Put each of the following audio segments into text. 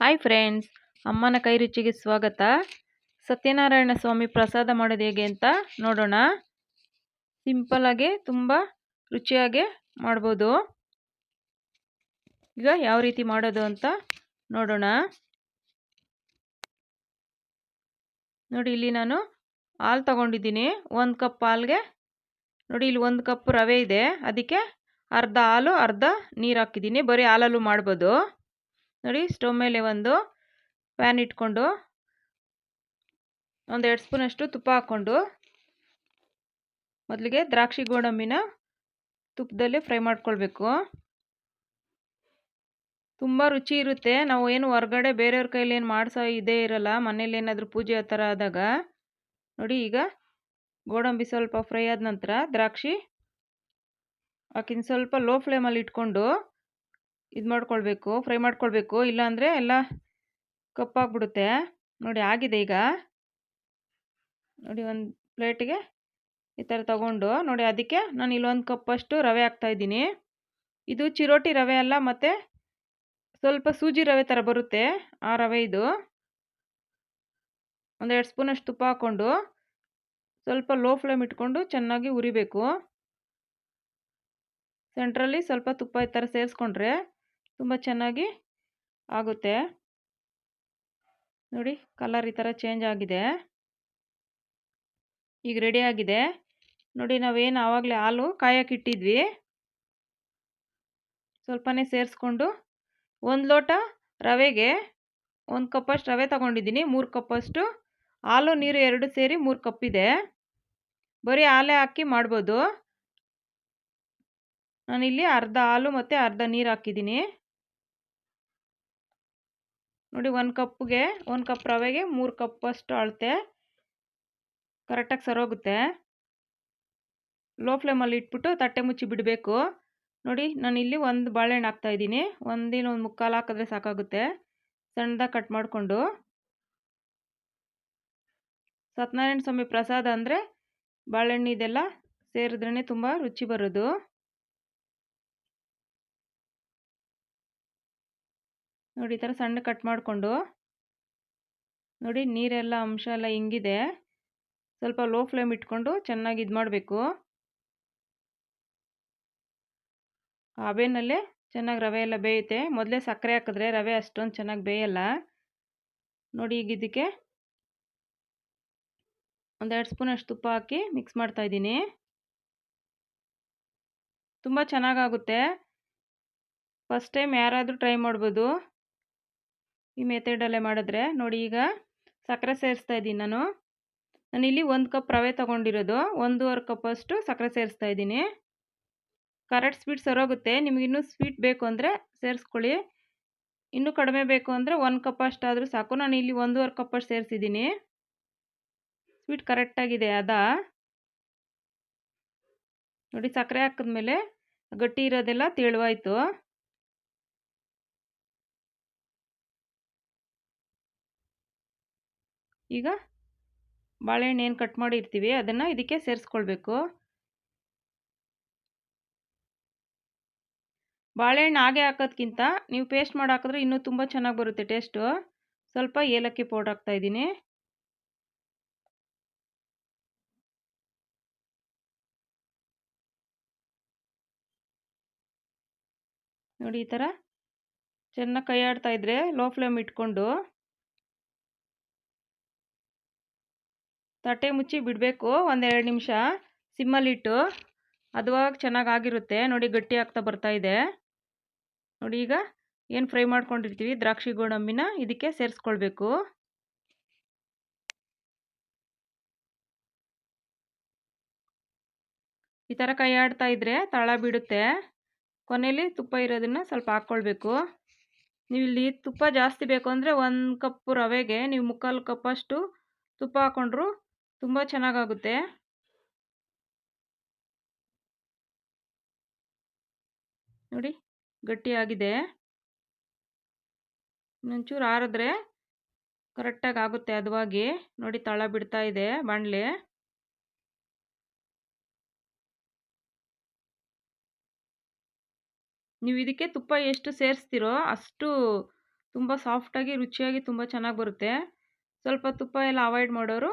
Hi friends ಅಮ್ಮನ ಕೈ ರುಚಿಗೆ ಸ್ವಾಗತ. ಸತ್ಯನಾರಾಯಣ ಸ್ವಾಮಿ ಪ್ರಸಾದ ಮಾಡೋದು ಹೇಗೆ ಅಂತ ನೋಡೋಣ. ಸಿಂಪಲಾಗಿ ತುಂಬ ರುಚಿಯಾಗಿ ಮಾಡ್ಬೋದು. ಈಗ ಯಾವ ರೀತಿ ಮಾಡೋದು ಅಂತ ನೋಡೋಣ. ನೋಡಿ, ಇಲ್ಲಿ ನಾನು ಹಾಲು ತಗೊಂಡಿದ್ದೀನಿ. ಒಂದು ಕಪ್ ಹಾಲ್ಗೆ, ನೋಡಿ, ಇಲ್ಲಿ ಒಂದು ಕಪ್ ರವೆ ಇದೆ. ಅದಕ್ಕೆ ಅರ್ಧ ಹಾಲು, ಅರ್ಧ ನೀರು ಹಾಕಿದ್ದೀನಿ. ಬರೀ ಹಾಲಲ್ಲೂ ಮಾಡ್ಬೋದು. ನೋಡಿ ಸ್ಟವ್ ಮೇಲೆ ಒಂದು ಪ್ಯಾನ್ ಇಟ್ಕೊಂಡು ಒಂದು ಎರಡು ಸ್ಪೂನಷ್ಟು ತುಪ್ಪ ಹಾಕ್ಕೊಂಡು ಮೊದಲಿಗೆ ದ್ರಾಕ್ಷಿ ಗೋಡಂಬಿನ ತುಪ್ಪದಲ್ಲಿ ಫ್ರೈ ಮಾಡ್ಕೊಳ್ಬೇಕು. ತುಂಬ ರುಚಿ ಇರುತ್ತೆ. ನಾವು ಏನು ಹೊರಗಡೆ ಬೇರೆಯವ್ರ ಕೈಲಿ ಏನು ಮಾಡಿಸೋ ಇದೇ ಇರಲ್ಲ. ಮನೇಲಿ ಏನಾದರೂ ಪೂಜೆ ಆ ಥರ ಆದಾಗ. ನೋಡಿ ಈಗ ಗೋಡಂಬಿ ಸ್ವಲ್ಪ ಫ್ರೈ ಆದ ನಂತರ ದ್ರಾಕ್ಷಿ ಹಾಕಿನ ಸ್ವಲ್ಪ ಲೋ ಫ್ಲೇಮಲ್ಲಿ ಇಟ್ಕೊಂಡು ಇದು ಮಾಡ್ಕೊಳ್ಬೇಕು, ಫ್ರೈ ಮಾಡ್ಕೊಳ್ಬೇಕು, ಇಲ್ಲಾಂದರೆ ಎಲ್ಲ ಕಪ್ಪಾಗ್ಬಿಡುತ್ತೆ. ನೋಡಿ ಆಗಿದೆ ಈಗ. ನೋಡಿ ಒಂದು ಪ್ಲೇಟಿಗೆ ಈ ಥರ ತಗೊಂಡು, ನೋಡಿ ಅದಕ್ಕೆ ನಾನು ಇಲ್ಲೊಂದು ಕಪ್ಪಷ್ಟು ರವೆ ಹಾಕ್ತಾಯಿದ್ದೀನಿ ಇದು ಚಿರೋಟಿ ರವೆ ಅಲ್ಲ, ಮತ್ತು ಸ್ವಲ್ಪ ಸೂಜಿ ರವೆ ಥರ ಬರುತ್ತೆ ಆ ರವೆ ಇದು. ಒಂದೆರಡು ಸ್ಪೂನಷ್ಟು ತುಪ್ಪ ಹಾಕ್ಕೊಂಡು ಸ್ವಲ್ಪ ಲೋ ಫ್ಲೇಮ್ ಇಟ್ಕೊಂಡು ಚೆನ್ನಾಗಿ ಉರಿಬೇಕು ಸೆಂಟ್ರಲ್ಲಿ ಸ್ವಲ್ಪ ತುಪ್ಪ ಈ ಥರ ಸೇರಿಸ್ಕೊಂಡ್ರೆ ತುಂಬ ಚೆನ್ನಾಗಿ ಆಗುತ್ತೆ. ನೋಡಿ ಕಲರ್ ಈ ಥರ ಚೇಂಜ್ ಆಗಿದೆ. ಈಗ ರೆಡಿ ಆಗಿದೆ. ನೋಡಿ, ನಾವೇನು ಆವಾಗಲೇ ಹಾಲು ಕಾಯಕ್ಕಿಟ್ಟಿದ್ವಿ ಸ್ವಲ್ಪನೇ ಸೇರಿಸ್ಕೊಂಡು ಒಂದು ಲೋಟ ರವೆಗೆ ಒಂದು ಕಪ್ಪಷ್ಟು ರವೆ ತಗೊಂಡಿದ್ದೀನಿ. ಮೂರು ಕಪ್ಪಷ್ಟು ಹಾಲು, ನೀರು ಎರಡು ಸೇರಿ ಮೂರು ಕಪ್ಪಿದೆ ಬರೀ ಹಾಲೇ ಹಾಕಿ ಮಾಡ್ಬೋದು. ನಾನಿಲ್ಲಿ ಅರ್ಧ ಹಾಲು ಮತ್ತು ಅರ್ಧ ನೀರು ಹಾಕಿದ್ದೀನಿ. ನೋಡಿ ಒಂದು ಕಪ್ಗೆ, ಒಂದು ಕಪ್ ರವೆಗೆ, ಮೂರು ಕಪ್ಪಷ್ಟು ಅಳತೆ. ಕರೆಕ್ಟಾಗಿ ಸರೋಗುತ್ತೆ ಲೋ ಫ್ಲೇಮಲ್ಲಿ ಇಟ್ಬಿಟ್ಟು ತಟ್ಟೆ ಮುಚ್ಚಿ ಬಿಡಬೇಕು. ನೋಡಿ, ನಾನು ಇಲ್ಲಿ ಒಂದು ಬಾಳೆಹಣ್ಣು ಹಾಕ್ತಾಯಿದ್ದೀನಿ ಒಂದಿನ ಒಂದು ಮುಕ್ಕಾಲು ಹಾಕಿದ್ರೆ ಸಾಕಾಗುತ್ತೆ. ಸಣ್ಣದಾಗಿ ಕಟ್ ಮಾಡಿಕೊಂಡು. ಸತ್ಯನಾರಾಯಣ ಸ್ವಾಮಿ ಪ್ರಸಾದ ಅಂದರೆ ಬಾಳೆಹಣ್ಣು ಇದೆಲ್ಲ ಸೇರಿದ್ರೇ ತುಂಬ ರುಚಿ ಬರೋದು. ನೋಡಿ ಈ ಥರ ಸಣ್ಣ ಕಟ್ ಮಾಡಿಕೊಂಡು ನೋಡಿ ನೀರೆಲ್ಲ ಅಂಶ ಎಲ್ಲ ಹಿಂಗಿದೆ ಸ್ವಲ್ಪ ಲೋ ಫ್ಲೇಮ್ ಇಟ್ಕೊಂಡು ಚೆನ್ನಾಗಿ ಇದು ಮಾಡಬೇಕು. ಹಬೆನಲ್ಲೇ ಚೆನ್ನಾಗಿ ರವೆ ಎಲ್ಲ ಬೇಯುತ್ತೆ. ಮೊದಲೇ ಸಕ್ಕರೆ ಹಾಕಿದ್ರೆ ರವೆ ಅಷ್ಟೊಂದು ಚೆನ್ನಾಗಿ ಬೇಯಲ್ಲ. ನೋಡಿ ಈಗ ಇದಕ್ಕೆ ಒಂದೆರಡು ಸ್ಪೂನ್ ಅಷ್ಟು ತುಪ್ಪ ಹಾಕಿ ಮಿಕ್ಸ್ ಮಾಡ್ತಾಯಿದ್ದೀನಿ ತುಂಬ ಚೆನ್ನಾಗಾಗುತ್ತೆ. ಫಸ್ಟ್ ಟೈಮ್ ಯಾರಾದರೂ ಟ್ರೈ ಮಾಡ್ಬೋದು. ಈ ಮೆಥಡಲ್ಲೇ ಮಾಡಿದ್ರೆ ನೋಡಿ ಈಗ ಸಕ್ಕರೆ ಸೇರಿಸ್ತಾ ಇದ್ದೀನಿ ನಾನು. ನಾನಿಲ್ಲಿ ಒಂದು ಕಪ್ ರವೆ ತೊಗೊಂಡಿರೋದು. ಒಂದೂವರೆ ಕಪ್ಪಷ್ಟು ಸಕ್ಕರೆ ಸೇರಿಸ್ತಾ ಇದ್ದೀನಿ. ಕರೆಕ್ಟ್ ಸ್ವೀಟ್ ಸರೋಗುತ್ತೆ. ನಿಮಗೆ ಇನ್ನೂ ಸ್ವೀಟ್ ಬೇಕು ಅಂದರೆ ಸೇರಿಸ್ಕೊಳ್ಳಿ. ಇನ್ನೂ ಕಡಿಮೆ ಬೇಕು ಅಂದರೆ ಒಂದು ಕಪ್ ಅಷ್ಟಾದರೂ ಸಾಕು. ನಾನು ಇಲ್ಲಿ ಒಂದೂವರೆ ಕಪ್ಪಷ್ಟು ಸೇರಿಸಿದ್ದೀನಿ. ಸ್ವೀಟ್ ಕರೆಕ್ಟಾಗಿದೆ ಅದಾ. ನೋಡಿ ಸಕ್ಕರೆ ಹಾಕಿದ್ಮೇಲೆ ಗಟ್ಟಿ ಇರೋದೆಲ್ಲ ತೆಳುವಾಯಿತು. ಈಗ ಬಾಳೆಹಣ್ಣು ಏನು ಕಟ್ ಮಾಡಿರ್ತೀವಿ, ಅದನ್ನು ಇದಕ್ಕೆ ಸೇರಿಸ್ಕೊಳ್ಬೇಕು. ಬಾಳೆಹಣ್ಣು ಹಾಗೆ ಹಾಕೋದ್ಕಿಂತ ನೀವು ಪೇಸ್ಟ್ ಮಾಡಿ ಹಾಕಿದ್ರೆ ಇನ್ನೂ ತುಂಬ ಚೆನ್ನಾಗಿ ಬರುತ್ತೆ ಟೇಸ್ಟು ಸ್ವಲ್ಪ ಏಲಕ್ಕಿ ಪೌಡ್ರ್ ಹಾಕ್ತಾಯಿದ್ದೀನಿ ನೋಡಿ ಈ ಥರ ಚೆನ್ನಾಗಿ ಕೈ ಆಡ್ತಾ ಲೋ ಫ್ಲೇಮ್ ಇಟ್ಕೊಂಡು ತಟ್ಟೆ ಮುಚ್ಚಿ ಬಿಡಬೇಕು, ಒಂದೆರಡು ನಿಮಿಷ. ಸಿಮ್ಮಲ್ಲಿಟ್ಟು. ಅದುವಾಗ ಚೆನ್ನಾಗಿ ಆಗಿರುತ್ತೆ ನೋಡಿ ಗಟ್ಟಿ ಆಗ್ತಾ ಬರ್ತಾ ಇದೆ. ನೋಡಿ ಈಗ ಏನು ಫ್ರೈ ಮಾಡ್ಕೊಂಡಿರ್ತೀವಿ? ದ್ರಾಕ್ಷಿ ಗೋಡಂಬಿನ ಇದಕ್ಕೆ ಸೇರಿಸ್ಕೊಳ್ಬೇಕು. ಈ ಥರ ಕೈ ಆಡ್ತಾ ಇದ್ದರೆ ತಳ ಬಿಡುತ್ತೆ. ಕೊನೆಯಲ್ಲಿ ತುಪ್ಪ ಇರೋದನ್ನು ಸ್ವಲ್ಪ ಹಾಕ್ಕೊಳ್ಬೇಕು. ನೀವು ಇಲ್ಲಿ ತುಪ್ಪ ಜಾಸ್ತಿ ಬೇಕು ಅಂದರೆ ಒಂದು ಕಪ್ ರವೆಗೆ ನೀವು ಮುಕ್ಕಾಲು ಕಪ್ಪಷ್ಟು ತುಪ್ಪ ಹಾಕ್ಕೊಂಡ್ರು ತುಂಬ ಚೆನ್ನಾಗಾಗುತ್ತೆ. ನೋಡಿ, ಗಟ್ಟಿಯಾಗಿದೆ. ಇನ್ನೊಂಚೂರು ಆರಿದ್ರೆ ಕರೆಕ್ಟಾಗಿ ಆಗುತ್ತೆ ಅದವಾಗಿ. ನೋಡಿ, ತಳ ಬಿಡ್ತಾ ಇದೆ ಬಾಣಲೆ. ನೀವು ಇದಕ್ಕೆ ತುಪ್ಪ ಎಷ್ಟು ಸೇರಿಸ್ತೀರೋ ಅಷ್ಟು ತುಂಬ ಸಾಫ್ಟಾಗಿ ರುಚಿಯಾಗಿ ತುಂಬ ಚೆನ್ನಾಗಿ ಬರುತ್ತೆ. ಸ್ವಲ್ಪ ತುಪ್ಪ ಎಲ್ಲ ಅವಾಯ್ಡ್ ಮಾಡೋರು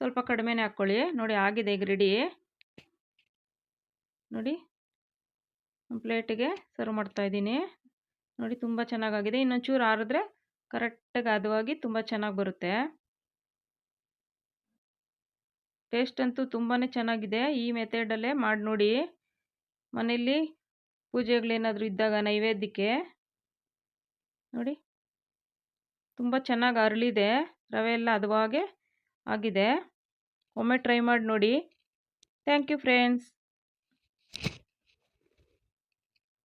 ಸ್ವಲ್ಪ ಕಡಿಮೆನೇ ಹಾಕ್ಕೊಳ್ಳಿ. ನೋಡಿ ಆಗಿದೆ ಈಗ ರೆಡಿ ನೋಡಿ. ಪ್ಲೇಟಿಗೆ ಸರ್ವ್ ಮಾಡ್ತಾ ಇದ್ದೀನಿ. ನೋಡಿ ತುಂಬ ಚೆನ್ನಾಗಾಗಿದೆ. ಇನ್ನೊಂಚೂರು ಆರಿದ್ರೆ ಕರೆಕ್ಟಾಗಿ ಹದವಾಗಿ ತುಂಬ ಚೆನ್ನಾಗಿ ಬರುತ್ತೆ. ಟೇಸ್ಟ್ ಅಂತೂ ತುಂಬಾ ಚೆನ್ನಾಗಿದೆ. ಈ ಮೆಥಡಲ್ಲೇ ಮಾಡಿ ನೋಡಿ. ಮನೆಯಲ್ಲಿ ಪೂಜೆಗಳೇನಾದರೂ ಇದ್ದಾಗ ನೈವೇದ್ಯಕ್ಕೆ. ನೋಡಿ. ತುಂಬ ಚೆನ್ನಾಗಿ ಅರಳಿದೆ. ರವೆ ಎಲ್ಲ ಹದವಾಗೆ ಆಗಿದೆ. ಒಮ್ಮೆ ಟ್ರೈ ಮಾಡಿ ನೋಡಿ. Thank you friends